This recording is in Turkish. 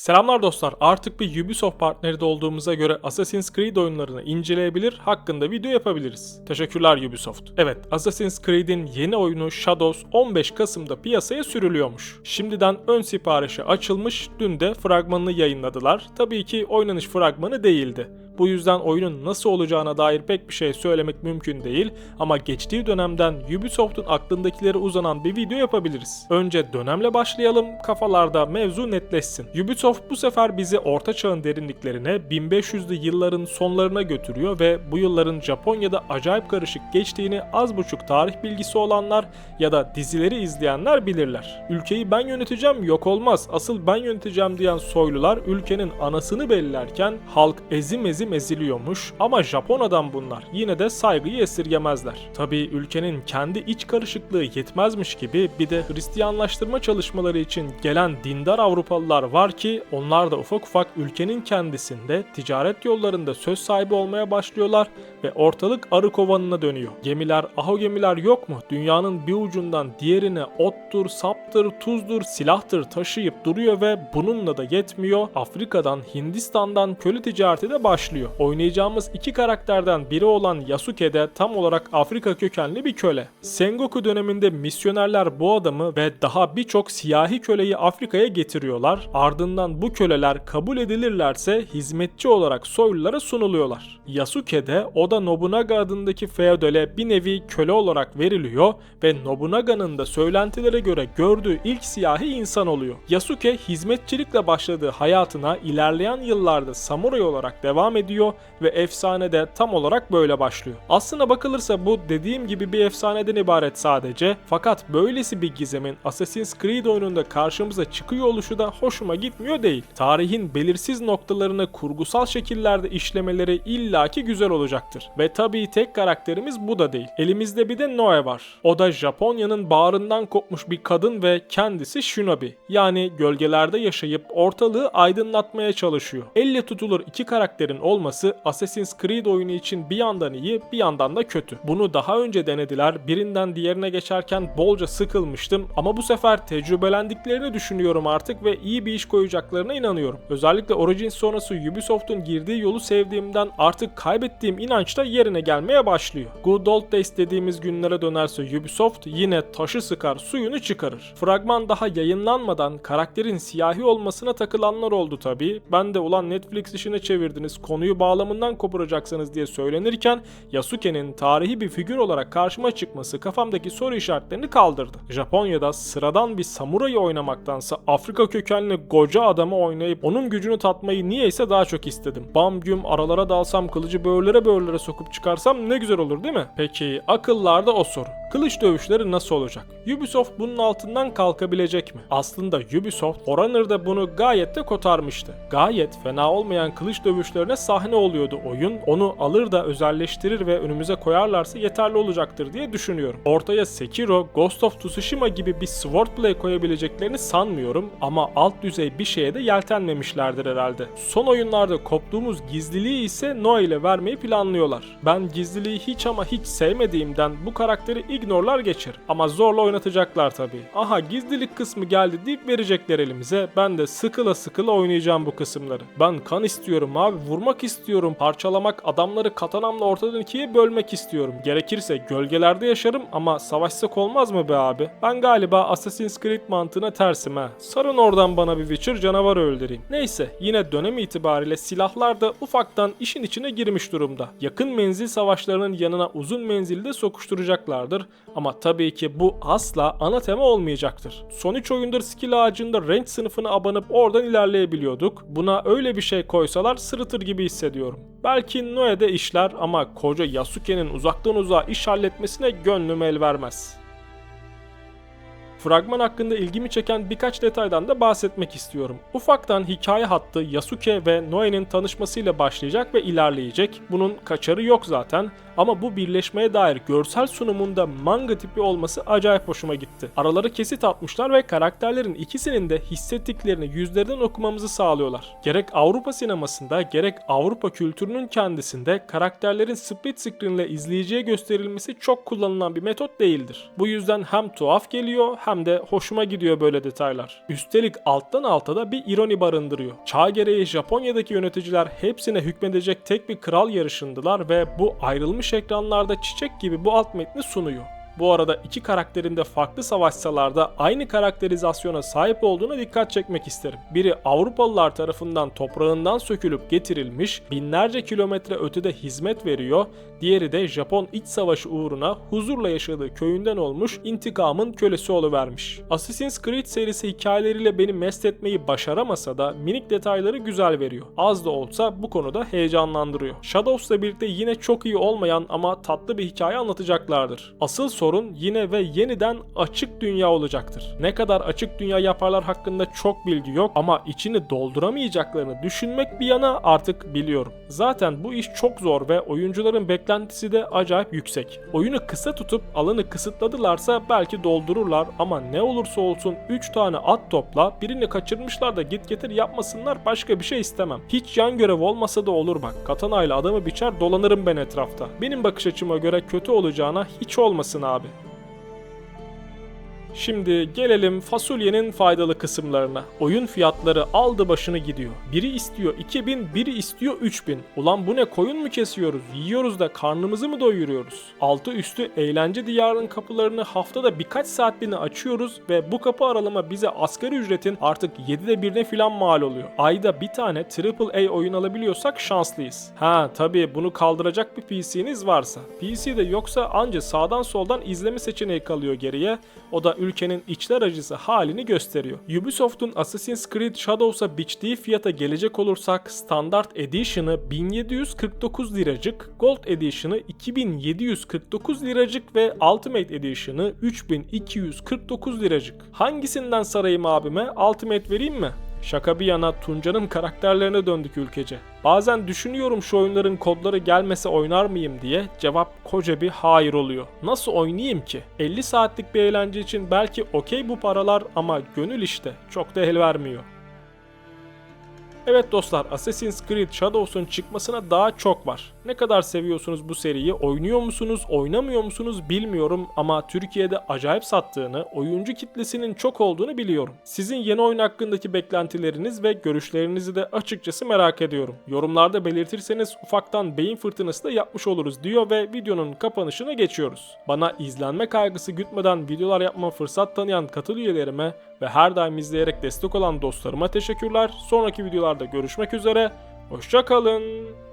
Selamlar dostlar. Artık bir Ubisoft partneri de olduğumuza göre Assassin's Creed oyunlarını inceleyebilir, hakkında video yapabiliriz. Teşekkürler Ubisoft. Evet, Assassin's Creed'in yeni oyunu Shadows 15 Kasım'da piyasaya sürülüyormuş. Şimdiden ön siparişi açılmış, dün de fragmanını yayınladılar. Tabii ki oynanış fragmanı değildi. Bu yüzden oyunun nasıl olacağına dair pek bir şey söylemek mümkün değil ama geçtiği dönemden Ubisoft'un aklındakilere uzanan bir video yapabiliriz. Önce dönemle başlayalım, kafalarda mevzu netleşsin. Ubisoft bu sefer bizi Orta Çağ'ın derinliklerine 1500'lü yılların sonlarına götürüyor ve bu yılların Japonya'da acayip karışık geçtiğini az buçuk tarih bilgisi olanlar ya da dizileri izleyenler bilirler. Ülkeyi ben yöneteceğim yok olmaz, asıl ben yöneteceğim diyen soylular ülkenin anasını bellerken halk ezim ezim eziliyormuş ama Japon adam bunlar. Yine de saygıyı esirgemezler. Tabii ülkenin kendi iç karışıklığı yetmezmiş gibi bir de Hristiyanlaştırma çalışmaları için gelen dindar Avrupalılar var ki onlar da ufak ufak ülkenin kendisinde ticaret yollarında söz sahibi olmaya başlıyorlar ve ortalık arı kovanına dönüyor. Gemiler, aho gemiler yok mu? Dünyanın bir ucundan diğerine ottur, saptır, tuzdur, silahtır taşıyıp duruyor ve bununla da yetmiyor. Afrika'dan, Hindistan'dan köle ticareti de başlıyor. Oynayacağımız iki karakterden biri olan Yasuke de tam olarak Afrika kökenli bir köle. Sengoku döneminde misyonerler bu adamı ve daha birçok siyahi köleyi Afrika'ya getiriyorlar. Ardından bu köleler kabul edilirlerse hizmetçi olarak soylulara sunuluyorlar. Yasuke de o da Nobunaga adındaki feodale bir nevi köle olarak veriliyor ve Nobunaga'nın da söylentilere göre gördüğü ilk siyahi insan oluyor. Yasuke hizmetçilikle başladığı hayatına ilerleyen yıllarda samuray olarak devam ediyor ve efsane de tam olarak böyle başlıyor. Aslına bakılırsa bu dediğim gibi bir efsaneden ibaret sadece fakat böylesi bir gizemin Assassin's Creed oyununda karşımıza çıkıyor oluşu da hoşuma gitmiyor değil. Tarihin belirsiz noktalarını kurgusal şekillerde işlemeleri illaki güzel olacaktır. Ve tabii tek karakterimiz bu da değil. Elimizde bir de Noe var. O da Japonya'nın bağrından kopmuş bir kadın ve kendisi Shinobi. Yani gölgelerde yaşayıp ortalığı aydınlatmaya çalışıyor. Elle tutulur iki karakterin olması Assassin's Creed oyunu için bir yandan iyi bir yandan da kötü. Bunu daha önce denediler. Birinden diğerine geçerken bolca sıkılmıştım ama bu sefer tecrübelendiklerini düşünüyorum artık ve iyi bir iş koyacaklarına inanıyorum. Özellikle Origins sonrası Ubisoft'un girdiği yolu sevdiğimden artık kaybettiğim inanç da yerine gelmeye başlıyor. Good Old Days dediğimiz günlere dönerse Ubisoft yine taşı sıkar suyunu çıkarır. Fragman daha yayınlanmadan karakterin siyahi olmasına takılanlar oldu tabi. Ben de ulan Netflix işine çevirdiniz konuyu bağlamından koparacaksınız diye söylenirken Yasuke'nin tarihi bir figür olarak karşıma çıkması kafamdaki soru işaretlerini kaldırdı. Japonya'da sıradan bir samurayı oynamaktansa Afrika kökenli koca adamı oynayıp onun gücünü tatmayı niyeyse daha çok istedim. Bam güm aralara dalsam kılıcı böğürlere böğürlere sokup çıkarsam ne güzel olur değil mi? Peki akıllarda o soru. Kılıç dövüşleri nasıl olacak? Ubisoft bunun altından kalkabilecek mi? Aslında Ubisoft Honor'da bunu gayet de kotarmıştı. Gayet fena olmayan kılıç dövüşlerine sahne oluyordu oyun. Onu alır da özelleştirir ve önümüze koyarlarsa yeterli olacaktır diye düşünüyorum. Ortaya Sekiro, Ghost of Tsushima gibi bir swordplay koyabileceklerini sanmıyorum ama alt düzey bir şeye de yeltenmemişlerdir herhalde. Son oyunlarda koptuğumuz gizliliği ise Noe ile vermeyi planlıyorlar. Ben gizliliği hiç ama hiç sevmediğimden bu karakteri ignorlar geçer. Ama zorla oynatacaklar tabii. Aha gizlilik kısmı geldi deyip verecekler elimize. Ben de sıkıla sıkıla oynayacağım bu kısımları. Ben kan istiyorum abi. Vurmak istiyorum. Parçalamak, adamları katanamla ortadan ikiye bölmek istiyorum. Gerekirse gölgelerde yaşarım ama savaşsak olmaz mı be abi? Ben galiba Assassin's Creed mantığına tersim ha. Sarın oradan bana bir Witcher canavarı öldüreyim. Neyse yine dönem itibariyle silahlar da ufaktan işin içine girmiş durumda. Yakın menzil savaşlarının yanına uzun menzili de sokuşturacaklardır. Ama tabii ki bu asla ana tema olmayacaktır. Son 3 oyundur skill ağacında range sınıfına abanıp oradan ilerleyebiliyorduk. Buna öyle bir şey koysalar sırıtır gibi hissediyorum. Belki Noe'de işler ama koca Yasuke'nin uzaktan uzağa iş halletmesine gönlüm el vermez. Fragman hakkında ilgimi çeken birkaç detaydan da bahsetmek istiyorum. Ufaktan hikaye hattı Yasuke ve Noe'nin tanışmasıyla başlayacak ve ilerleyecek. Bunun kaçarı yok zaten ama bu birleşmeye dair görsel sunumunda manga tipi olması acayip hoşuma gitti. Araları kesit atmışlar ve karakterlerin ikisinin de hissettiklerini yüzlerinden okumamızı sağlıyorlar. Gerek Avrupa sinemasında gerek Avrupa kültürünün kendisinde karakterlerin split screen ile izleyiciye gösterilmesi çok kullanılan bir metot değildir. Bu yüzden hem tuhaf geliyor hem de hoşuma gidiyor böyle detaylar. Üstelik alttan alta da bir ironi barındırıyor. Çağ gereği Japonya'daki yöneticiler hepsine hükmedecek tek bir kral yarışındılar ve bu ayrılmış ekranlarda çiçek gibi bu alt metni sunuyor. Bu arada iki karakterin de farklı savaşsalar da aynı karakterizasyona sahip olduğuna dikkat çekmek isterim. Biri Avrupalılar tarafından toprağından sökülüp getirilmiş, binlerce kilometre ötede hizmet veriyor, diğeri de Japon iç savaşı uğruna huzurla yaşadığı köyünden olmuş intikamın kölesi oluvermiş. Assassin's Creed serisi hikayeleriyle beni mest etmeyi başaramasa da minik detayları güzel veriyor. Az da olsa bu konuda heyecanlandırıyor. Shadows'la birlikte yine çok iyi olmayan ama tatlı bir hikaye anlatacaklardır. Asıl sorun yine ve yeniden açık dünya olacaktır. Ne kadar açık dünya yaparlar hakkında çok bilgi yok ama içini dolduramayacaklarını düşünmek bir yana artık biliyorum. Zaten bu iş çok zor ve oyuncuların beklentisi de acayip yüksek. Oyunu kısa tutup alanı kısıtladılarsa belki doldururlar ama ne olursa olsun 3 tane at topla birini kaçırmışlar da git getir yapmasınlar başka bir şey istemem. Hiç yan görev olmasa da olur bak. Katana ile adamı biçer dolanırım ben etrafta. Benim bakış açıma göre kötü olacağına hiç olmasın abi. sabe? Şimdi gelelim fasulyenin faydalı kısımlarına. Oyun fiyatları aldı başını gidiyor. Biri istiyor 2000, biri istiyor 3000. Ulan bu ne koyun mu kesiyoruz? Yiyoruz da karnımızı mı doyuruyoruz? Altı üstü eğlence diyarının kapılarını haftada birkaç saatliğine açıyoruz ve bu kapı aralama bize asgari ücretin artık 7'de birine filan mal oluyor. Ayda bir tane AAA oyun alabiliyorsak şanslıyız. Ha tabii bunu kaldıracak bir PC'niz varsa. PC'de yoksa anca sağdan soldan izleme seçeneği kalıyor geriye. O da ülkenin içler acısı halini gösteriyor. Ubisoft'un Assassin's Creed Shadows'a biçtiği fiyata gelecek olursak Standard Edition'ı 1749 liracık, Gold Edition'ı 2749 liracık ve Ultimate Edition'ı 3249 liracık. Hangisinden sarayım abime? Ultimate vereyim mi? Şaka bir yana Tunca'nın karakterlerine döndük ülkece. Bazen düşünüyorum şu oyunların kodları gelmese oynar mıyım diye cevap koca bir hayır oluyor. Nasıl oynayayım ki? 50 saatlik bir eğlence için belki okey bu paralar ama gönül işte çok da el vermiyor. Evet dostlar Assassin's Creed Shadows'un çıkmasına daha çok var. Ne kadar seviyorsunuz bu seriyi, oynuyor musunuz, oynamıyor musunuz bilmiyorum ama Türkiye'de acayip sattığını, oyuncu kitlesinin çok olduğunu biliyorum. Sizin yeni oyun hakkındaki beklentileriniz ve görüşlerinizi de açıkçası merak ediyorum. Yorumlarda belirtirseniz ufaktan beyin fırtınası da yapmış oluruz diyor ve videonun kapanışına geçiyoruz. Bana izlenme kaygısı gütmeden videolar yapma fırsat tanıyan katıl üyelerime ve her daim izleyerek destek olan dostlarıma teşekkürler. Sonraki videolarda görüşmek üzere. Hoşçakalın.